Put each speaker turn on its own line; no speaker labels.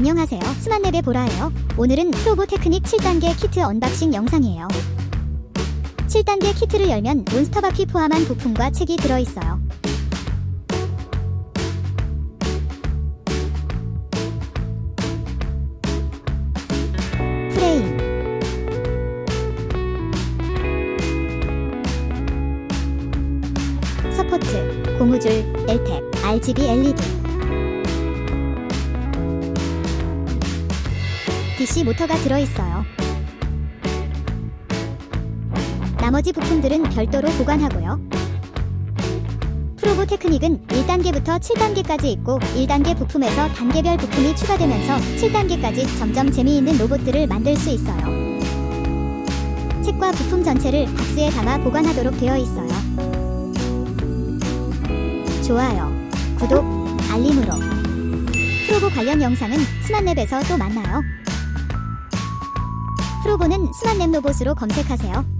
안녕하세요. 스마트랩의 보라예요. 오늘은 프로보 테크닉 7단계 키트 언박싱 영상이에요. 7단계 키트를 열면 몬스터바퀴 포함한 부품과 책이 들어있어요. 프레임 서포트, 고무줄, 엘텍, RGB LED DC 모터가 들어있어요. 나머지 부품들은 별도로 보관하고요. 프로보 테크닉은 1단계부터 7단계까지 있고 1단계 부품에서 단계별 부품이 추가되면서 7단계까지 점점 재미있는 로봇들을 만들 수 있어요. 책과 부품 전체를 박스에 담아 보관하도록 되어 있어요. 좋아요, 구독, 알림으로 프로보 관련 영상은 스마트랩에서 또 만나요. 프로보는 스마트랩 로봇으로 검색하세요.